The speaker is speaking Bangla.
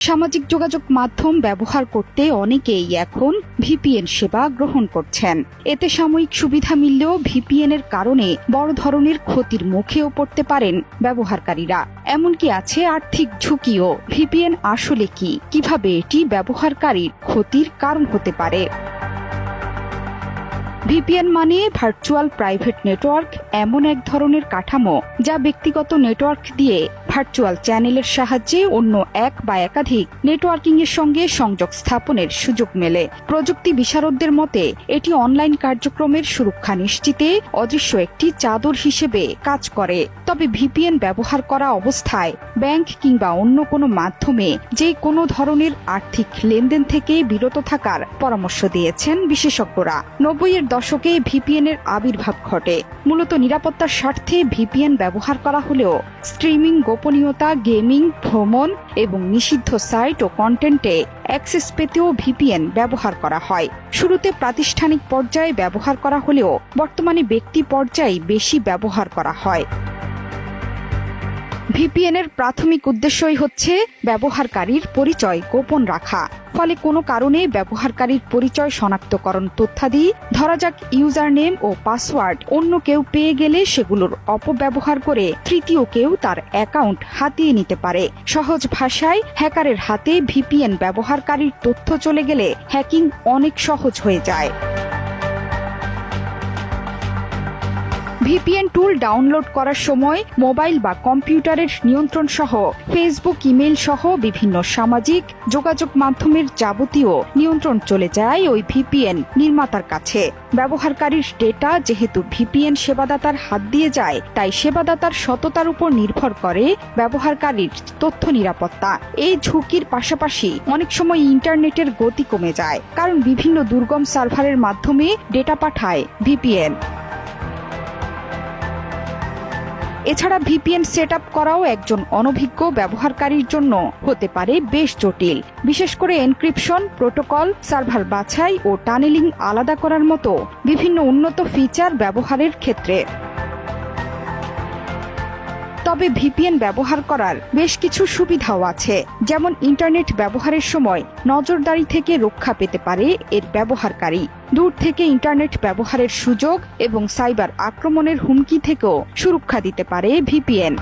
সামাজিক যোগাযোগ মাধ্যম ব্যবহার করতে অনেকেই এখন ভিপিএন সেবা গ্রহণ করছেন। এতে সাময়িক সুবিধা মিললেও ভিপিএন এর কারণে বড় ধরনের ক্ষতির মুখেও পড়তে পারেন ব্যবহারকারীরা। এমনকি আছে আর্থিক ঝুঁকিও। ভিপিএন আসলে কি? কীভাবে এটি ব্যবহারকারীর ক্ষতির কারণ হতে পারে? ভিপিএন মানে ভার্চুয়াল প্রাইভেট নেটওয়ার্ক, এমন এক ধরনের কাঠামো যা ব্যক্তিগত নেটওয়ার্ক দিয়ে ভার্চুয়াল চ্যানেলের সাহায্যে অন্য এক বা একাধিক নেটওয়ার্কিং এর সঙ্গে সংযোগ স্থাপনের সুযোগ মেলে। প্রযুক্তি বিশারদদের মতে, এটি অনলাইন কার্যক্রমের সুরক্ষা নিশ্চিতে অদৃশ্য একটি চাদর হিসেবে কাজ করে। তবে ভিপিএন ব্যবহার করা অবস্থায় ব্যাংক কিংবা অন্য কোনো মাধ্যমে যে কোনো ধরনের আর্থিক লেনদেন থেকে বিরত থাকার পরামর্শ দিয়েছেন বিশেষজ্ঞরা। নব্বইয়ের দশকে ভিপিএন এর আবির্ভাব ঘটে। মূলত নিরাপত্তার স্বার্থে ভিপিএন ব্যবহার করা হলেও স্ট্রিমিং গোপনীয়তা, গেমিং, ভ্রমণ এবং নিষিদ্ধ সাইট ও কন্টেন্টে অ্যাক্সেস পেতেও ভিপিএন ব্যবহার করা হয়। শুরুতে প্রাতিষ্ঠানিক পর্যায়ে ব্যবহার করা হলেও বর্তমানে ব্যক্তি পর্যায়ে বেশি ব্যবহার করা হয়। ভিপিএন এর প্রাথমিক উদ্দেশ্যই হচ্ছে ব্যবহারকারীর পরিচয় গোপন রাখা। ফলে কোনো কারণে ব্যবহারকারীর পরিচয় শনাক্তকরণ তথ্যাদি, ধরা যাক ইউজার নেম ও পাসওয়ার্ড, অন্য কেউ পেয়ে গেলে সেগুলোর অপব্যবহার করে তৃতীয় কেউ তার অ্যাকাউন্ট হাতিয়ে নিতে পারে। সহজ ভাষায়, হ্যাকারের হাতে ভিপিএন ব্যবহারকারীর তথ্য চলে গেলে হ্যাকিং অনেক সহজ হয়ে যায়। ভিপিএন টুল ডাউনলোড করার সময় মোবাইল বা কম্পিউটারের নিয়ন্ত্রণ সহ ফেসবুক ইমেল সহ বিভিন্ন সামাজিক যোগাযোগ মাধ্যমের যাবতীয় নিয়ন্ত্রণ চলে যায় ওই ভিপিএন নির্মাতার কাছে। ব্যবহারকারীর ডেটা যেহেতু ভিপিএন সেবাদাতার হাত দিয়ে যায়, তাই সেবাদাতার সততার উপর নির্ভর করে ব্যবহারকারীর তথ্য নিরাপত্তা। এই ঝুঁকির পাশাপাশি অনেক সময় ইন্টারনেটের গতি কমে যায়, কারণ বিভিন্ন দুর্গম সার্ভারের মাধ্যমে ডেটা পাঠায় ভিপিএন। এছাড়া ভিপিএন সেট করাও একজন অনভিজ্ঞ ব্যবহারকারীর জন্য হতে পারে বেশ জটিল। বিশেষ করে এনক্রিপশন, প্রোটোকল, সার্ভার বাছাই ও টানেলিং আলাদা করার মতো বিভিন্ন উন্নত ফিচার ব্যবহারের ক্ষেত্রে। তবে ভিপিএন ব্যবহার করার বেশ কিছু সুবিধাও আছে। যেমন ইন্টারনেট ব্যবহারের সময় নজরদারি থেকে রক্ষা পেতে পারে এর ব্যবহারকারী। দূর থেকে ইন্টারনেট ব্যবহারের সুযোগ এবং সাইবার আক্রমণের হুমকি থেকেও সুরক্ষা দিতে পারে ভিপিএন।